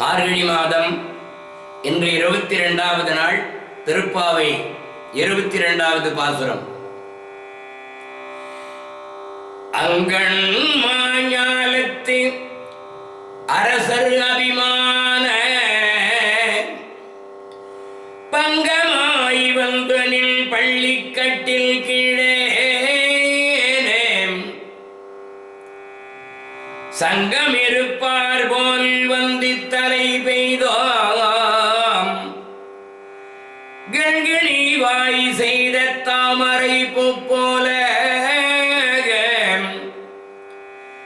மார்கழி மாதம் இன்று இருபத்தி ரெண்டாவது நாள் திருப்பாவை இருபத்தி ரெண்டாவது பாசுரம். அங்கண் மாஞாலத்து அரசர் அபிமான பங்கமாய் வந்தனில் பள்ளிக்கட்டில் கீழே சங்கமே போல் வந்து தலை பெய்தோம். கண்கிணி வாய் செய்த தாமரை போல.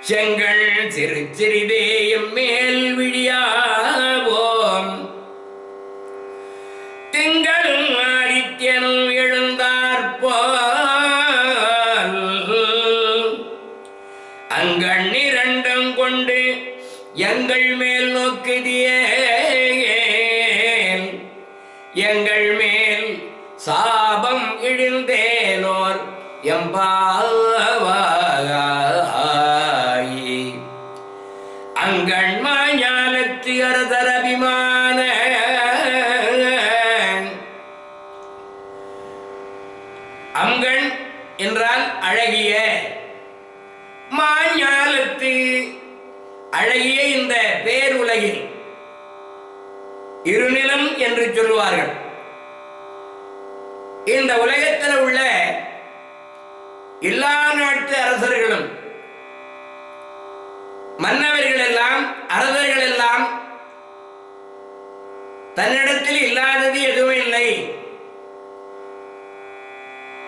செங்கல் சிறு சிறிதேயும் மேல் விழியா எங்கள் மேல் சாபம் இழிந்தேனோர் எம்பாவாயி. அங்கண் மாஞாலத்து அரதர் அபிமான. அங்கண் என்றால் அழகிய. மாஞாலத்து அழகிய இந்த பேருலகில் இருநிலம் என்று சொல்லுவார்கள். இந்த உலகத்தில் உள்ள எல்லா நாட்டு அரசர்களும் மன்னவர்கள் எல்லாம் அரசர்கள் எல்லாம் தன்னிடத்தில் இல்லாதது எதுவும் இல்லை.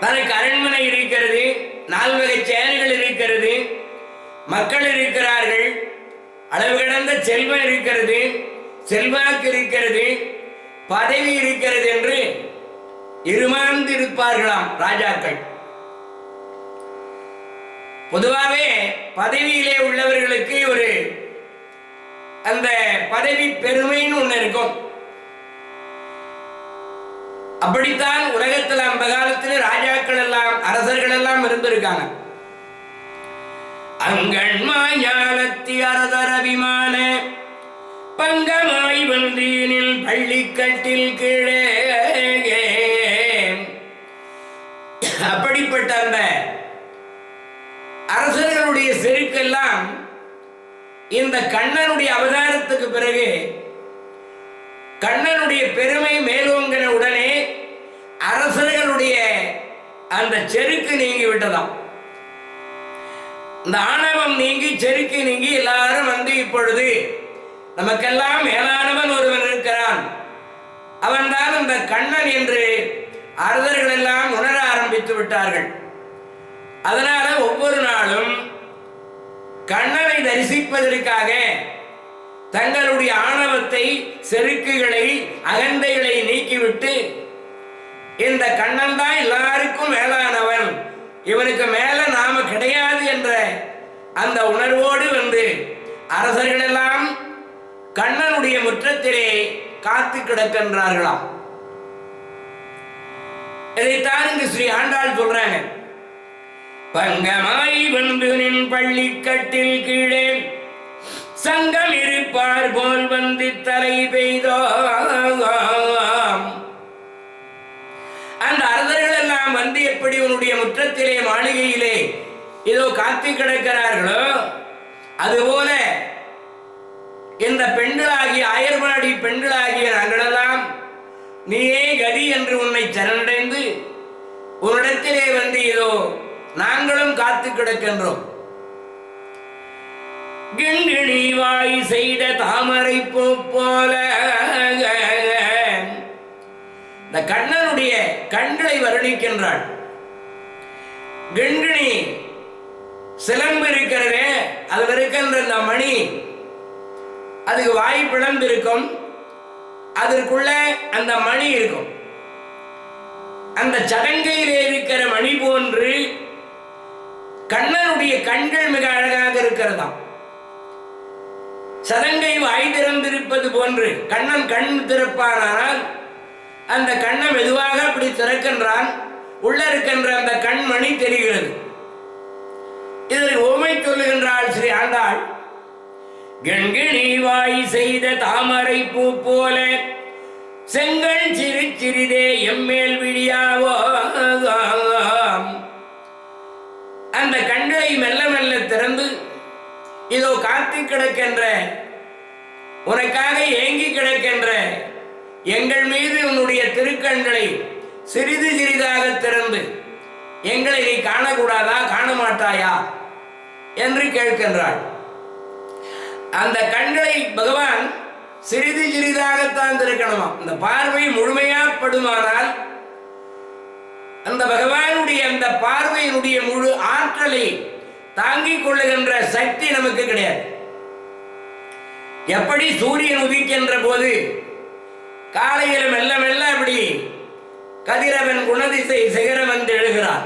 தனக்கு அரண்மனை இருக்கிறது நால்வகை செயல்கள் இருக்கிறது மக்கள் இருக்கிறார்கள் அளவு கடந்த செல்வம் இருக்கிறது. செல்வாக்கு இருக்கிறது பதவி இருக்கிறது என்று இருமாந்து இருப்பார்களாம் ராஜாக்கள். பொதுவாகவே பதவியிலே உள்ளவர்களுக்கு ஒரு அந்த பதவி பெருமைன்னு ஒண்ணு இருக்கும். அப்படித்தான் உலகத்தில் அந்த காலத்தில் ராஜாக்கள் எல்லாம் அரசர்கள் எல்லாம் இருந்திருக்காங்க. அங்கண் மாயாலத்தி அரசர் அபிமான பள்ளிக்கட்டில் கீழே அப்படிப்பட்ட அந்த அரசர்களுடைய செருக்கெல்லாம் இந்த கண்ணனுடைய அவதாரத்துக்கு பிறகு கண்ணனுடைய பெருமை மேலோங்கின உடனே அரசர்களுடைய அந்த செருக்கு நீங்கி விட்டதாம். இந்த ஆணவம் நீங்கி செருக்கு நீங்கி எல்லாரும் வந்து இப்பொழுது நமக்கெல்லாம் மேலானவன் ஒருவன் இருக்கிறான். அவன்தான் இந்த கண்ணன் என்று அரசர்கள் எல்லாம் உணர ஆரம்பித்து விட்டார்கள். அதனால ஒவ்வொரு நாளும் கண்ணனை தரிசிப்பதற்காக தங்களுடைய ஆணவத்தை செருக்குகளை அகந்தைகளை நீக்கிவிட்டு இந்த கண்ணன் தான் எல்லாருக்கும் மேலானவன். இவனுக்கு மேல நாம கிடையாது என்ற அந்த உணர்வோடு வந்து அரசர்களெல்லாம் கண்ணனுடைய முற்றத்திலே காத்து கிடக்கின்றார்களாம். இதைத்தான் இங்கு ஸ்ரீ ஆண்டாள் சொல்றாங்க. பங்கமாய் வந்து நின் பள்ளிக்கட்டில் கீழே சங்கம் இருப்பார் போல் வந்து தலை பெய்தோ அந்த அரசர்கள் எல்லாம் வந்து எப்படி உன்னுடைய முற்றத்திலே மாளிகையிலே ஏதோ காத்து கிடக்கிறார்களோ அதுபோல பெண்களாகிய ஆயர்பாடி பெண்களாகிய நாங்களெல்லாம் நீயே கதி என்று உன்னை சரணடைந்து உன்னிடத்திலே வந்து இதோ நாங்களும் காத்து கிடக்கின்றோம். கிண்கிணி வாய் செய்த தாமரை பூ போல இந்த கண்ணனுடைய கண்களை வருணிக்கின்றாள். கிண்கிணி சிலம்பு இருக்கிறதே அதில் இருக்கின்ற இந்த மணி அதுக்கு வாய் பிளந்து இருக்கும் அதற்குள்ள அந்த மணி இருக்கும். அந்த சடங்கையிலே இருக்கிற மணி போன்று கண்ணனுடைய கண்கள் மிக அழகாக இருக்கிறதாம். சதங்கை வாய் திறந்திருப்பது போன்று கண்ணன் கண் திறப்பானால் அந்த கண்ணை மெதுவாக அப்படி திறக்கின்றான். உள்ள இருக்கின்ற அந்த கண்மணி தெரிகிறது. இதில் ஓமை சொல்லுகின்றாள் ஸ்ரீ ஆண்டாள் கண்கிணி வாய் செய்த தாமரை பூ போல செங்கல் சிறு சிறிதே எம்மேல் விழியாவோ அந்த கண்களை மெல்ல மெல்ல திறந்து இதோ காத்து கிடக்கின்ற உனக்காக ஏங்கி கிடக்கின்ற எங்கள் மீது உன்னுடைய திருக்கண்களை சிறிது சிறிதாக திறந்து எங்களை நீ காணக்கூடாதா காண மாட்டாயா என்று கேட்கின்றாள். அந்த கண்களை பகவான் சிறிது சிறிதாகத்தான் திறக்கணுமா? அந்த பார்வை முழுமையாப்படுமானால் அந்த பகவானுடைய அந்த பார்வையினுடைய முழு ஆற்றலை தாங்கிக் கொள்ளுகின்ற சக்தி நமக்கு கிடையாது. எப்படி சூரியன் உதிக்கின்ற போது காலையில் மெல்ல மெல்ல அப்படி கதிரவன் குணதிசை சிகரம் வந்து எழுகிறார்.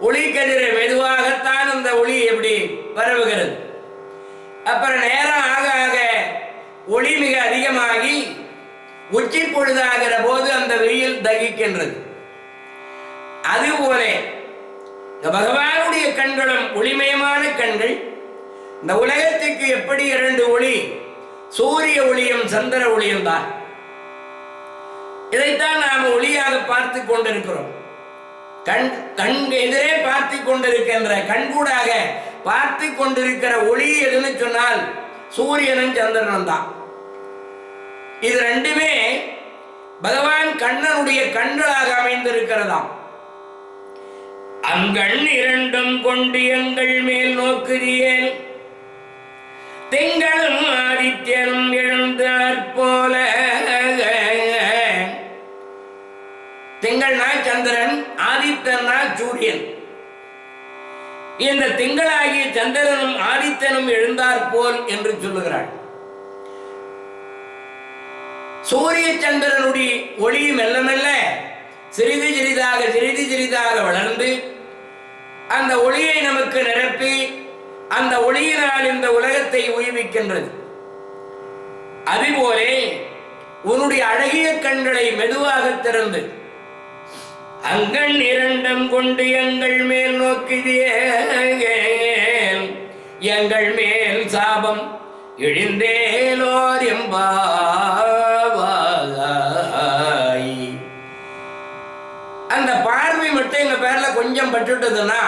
ஒளி கதிர மெதுவாகத்தான் அந்த ஒளி எப்படி பரவுகிறது. அப்புறம் நேரம் ஆக ஆக ஒளி மிக அதிகமாகி உச்சி பொழுதாகிற போது அந்த வெயில் தகிக்கின்றது. அதுபோல இந்த பகவானுடைய கண்களும் ஒளிமயமான கண்கள் இந்த உலகத்துக்கு எப்படி இரண்டு ஒளி சூரிய ஒளியும் சந்திர ஒளியும் தான். இதைத்தான் நாம் ஒளியாக பார்த்து கொண்டிருக்கிறோம். கண் கண் எதிரே பார்த்து கொண்டிருக்கின்ற கண்கூடாக பார்த்து கொண்டிருக்கிற ஒளி எதுன்னு சொன்னால் சூரியனும் சந்திரனும் தான். இது ரெண்டுமே பகவான் கண்ணனுடைய கண்களாக அமைந்திருக்கிறதாம். அங்கண் இரண்டும் கொண்டு எங்கள் மேல் நோக்குதியேன் திங்களும் ஆதித்யனும் எழுந்தார் போல. திங்கள்னா சந்திரன் ஆதித்தன்னா சூரியன். இந்த திங்களாகிய சந்திரனும் ஆதித்தனும் எழுந்தார் போல் என்று சொல்லுகிறாள். சூரிய சந்திரனுடைய ஒளி மெல்ல மெல்ல சிறிது சிறிதாக சிறிது சிறிதாக வளர்ந்து அந்த ஒளியை நமக்கு நிரப்பி அந்த ஒளியினால் இந்த உலகத்தை உயிர்விக்கின்றது அதுபோலே உன்னுடைய அழகிய கண்களை மெதுவாக திறந்து அங்கண் இரண்டும் கொண்டு எங்கள் மேல் நோக்கிதேல் எங்கள் மேல் சாபம் இழிந்தேலோர் எம்பாவாய். அந்த பார்வை மட்டும் எங்க பேர்ல கொஞ்சம் பட்டுட்டதுன்னா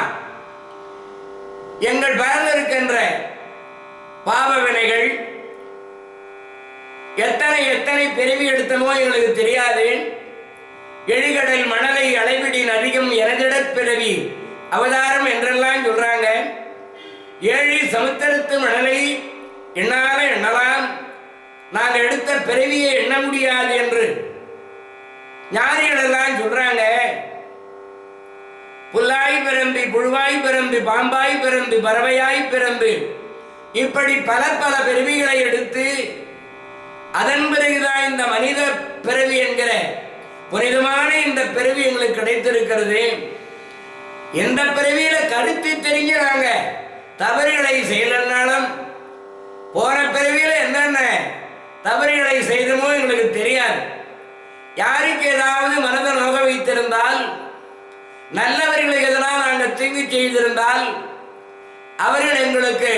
எங்கள் பேர்ல இருக்கின்ற பாவ வினைகள் எத்தனை எத்தனை பிரிவு எடுத்தனோ எங்களுக்கு தெரியாது எழிகடல் மணலை அளவிடின் அதிகம் எனதிடற் பிறவி. அவதாரம் என்றெல்லாம் சொல்றாங்க. ஏழு சமுத்திரத்து மணலை எண்ணால எண்ணலாம். நாங்கள் எடுத்த பிறவியை எண்ண முடியாது என்று. ஞானிகளெல்லாம் சொல்றாங்க. புல்லாய் பிறந்து புழுவாய் பிறந்து பாம்பாய் பிறந்து பறவையாய் பிறந்து இப்படி பல பல பிறவிகளை எடுத்து அதன் பிறகுதான் இந்த மனித பிறவி என்கிற புனிதமான இந்த பிறவி எங்களுக்கு கிடைத்திருக்கிறது. இந்த பிறவியில கருத்து தெரிஞ்சுறாங்க? தவறுகளை செய்யலனாலும் போன பிறவியில என்னென்ன தவறுகளை செய்தமோ எங்களுக்கு தெரியாது. யாருக்கு ஏதாவது மனதை நோக வைத்திருந்தால் நல்லவர்களுக்கு எதனால் நாங்கள் தீங்கு செய்திருந்தால் அவர்கள் எங்களுக்கு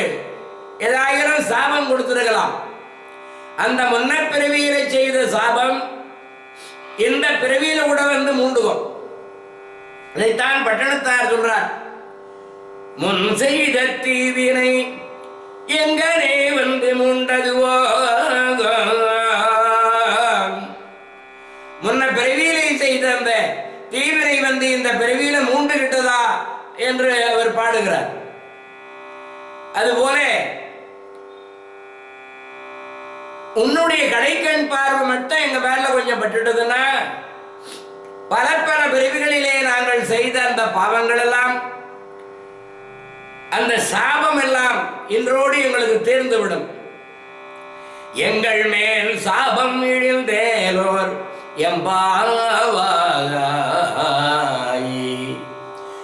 ஏதாயிரம் சாபம் கொடுத்திருக்கலாம். அந்த முன்ன பிறவியில செய்த சாபம் இந்த பிறவியில கூட வந்து மூண்டுவோம். இதைத்தான் பட்டணத்தார் சொல்றார். முன் செய்த தீவினை எங்கனே வந்து மூண்டதுவோ முன்ன பிறவியிலே செய்த அந்த தீவினை வந்து இந்த பிறவியில மூண்டு கிட்டதா என்று அவர் பாடுகிறார். அதுபோல உன்னுடைய கடைக்கண் பார்வை மட்டும் எங்க மேல கொஞ்சம் பட்டுட்டதுன்னா பல பல பிரிவுகளிலே நாங்கள் செய்த அந்த பாவங்கள் எல்லாம் அந்த சாபம் எல்லாம் இன்றோடு எங்களுக்கு தீர்ந்துவிடும். எங்கள் மேல் சாபம் இழிந்தேலோர் எம்பாவாய்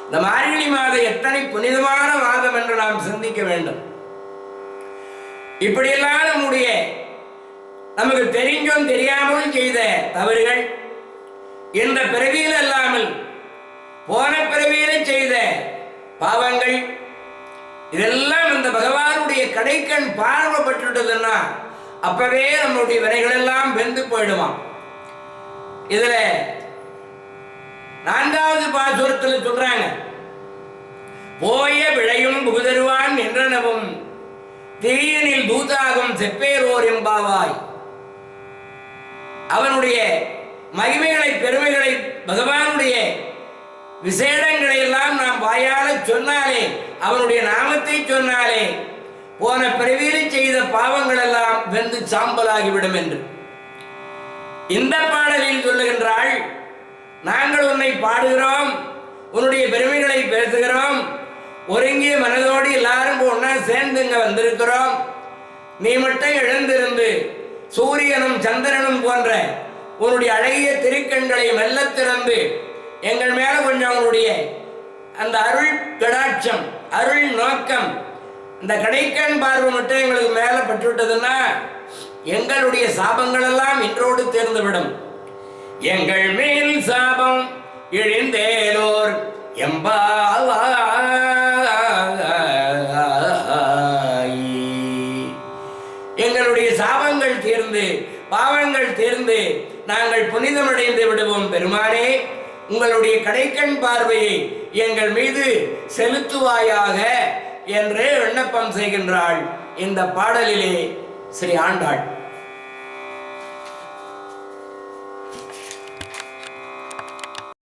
இந்த மார்கழி மாதம் எத்தனை புனிதமான மாதம் என்று நாம் சிந்திக்க வேண்டும். இப்படியெல்லாம் நம்முடைய நமக்கு தெரிஞ்சும் தெரியாமலும் செய்த தவறுகள். இந்த பிறவியில் அல்லாமல் போன பிறவியில செய்த பாவங்கள். இதெல்லாம் இந்த பகவானுடைய கடைக்கண் பார்வைப்பட்டுட்டதுன்னா அப்பவே நம்மளுடைய வினைகள் எல்லாம் வெந்து போயிடுவான் இதுல நான்காவது பாசுரத்தில் சொல்றாங்க போய விளையும் புகுதருவான் என்றனவும் தீயனில் தூதாகும் செப்பேரோர் எம்பாவாய் அவனுடைய மகிமைகளை பெருமைகளை பகவானுடைய விசேடங்களை எல்லாம் நாம் வாயால சொன்னாலே அவனுடைய நாமத்தை சொன்னாலே போன பிறவியில் செய்த பாவங்கள் எல்லாம் வெந்து சாம்பலாகிவிடும் என்று. இந்த பாடலில் சொல்லுகின்றாள் நாங்கள் உன்னை பாடுகிறோம் உன்னுடைய பெருமைகளை பேசுகிறோம் ஒருங்கிய மனதோடு எல்லாரும் ஒன்னா சேர்ந்து இங்க வந்திருக்கிறோம். நீ மட்டும் எழுந்திருந்து சூரியனும் சந்திரனும் போன்ற உன்னுடைய அழகிய திருக்கண்களை மெல்ல திறந்து எங்கள் மேல கொஞ்சம் அவனுடைய அந்த அருள் கடாட்சம் அருள் நோக்கம் இந்த கடைக்கண் பார்வை மட்டும் எங்களுக்கு மேல பட்டுவிட்டதுன்னா எங்களுடைய சாபங்கள் எல்லாம் இன்றோடு தேர்ந்துவிடும். எங்கள் மேல் சாபம் இழிந்தேலோர் எம்பாவாய் எங்களுடைய சாபங்கள் தீர்ந்து பாவங்கள் தீர்ந்து நாங்கள் புனிதமடைந்து விடுவோம் பெருமானே. உங்களுடைய கடைக்கண் பார்வையை எங்கள் மீது செலுத்துவாயாக என்று விண்ணப்பம் செய்கின்றாள் இந்த பாடலிலே ஸ்ரீ ஆண்டாள்.